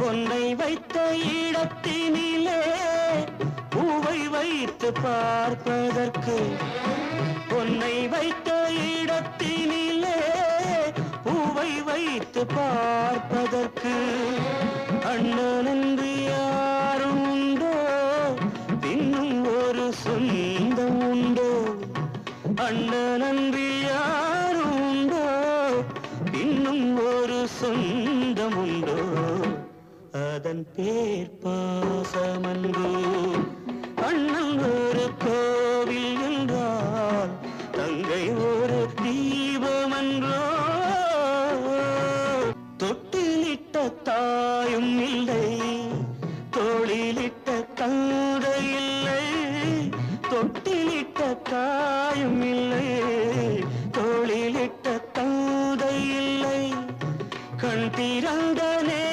பொன்னை வைத்த இடத்தினிலே பூவை வைத்து பார்ப்பதற்கு. பொன்னை வைத்த இடத்தினிலே பூவை வைத்து பார்ப்பதற்கு. அண்ணன் என்று யாரும் உண்டோ? இன்னும் ஒரு சொந்தம் உண்டோ? அண்ணன் என்று யாரும் உண்டோ? இன்னும் ஒரு சொந்தம் உண்டோ? தன் பேர் பாசமன்பு அண்ணன் ஒரு கோவில் என்றால் தங்கை ஒரு தீபம் என்றோ தொட்டிலிட்ட தாயும் இல்லை தோளிலிட்ட தந்தை இல்லை தொட்டிலிட்ட தாயும் இல்லை தோளிலிட்ட தந்தை இல்லை. கண் திறந்தனே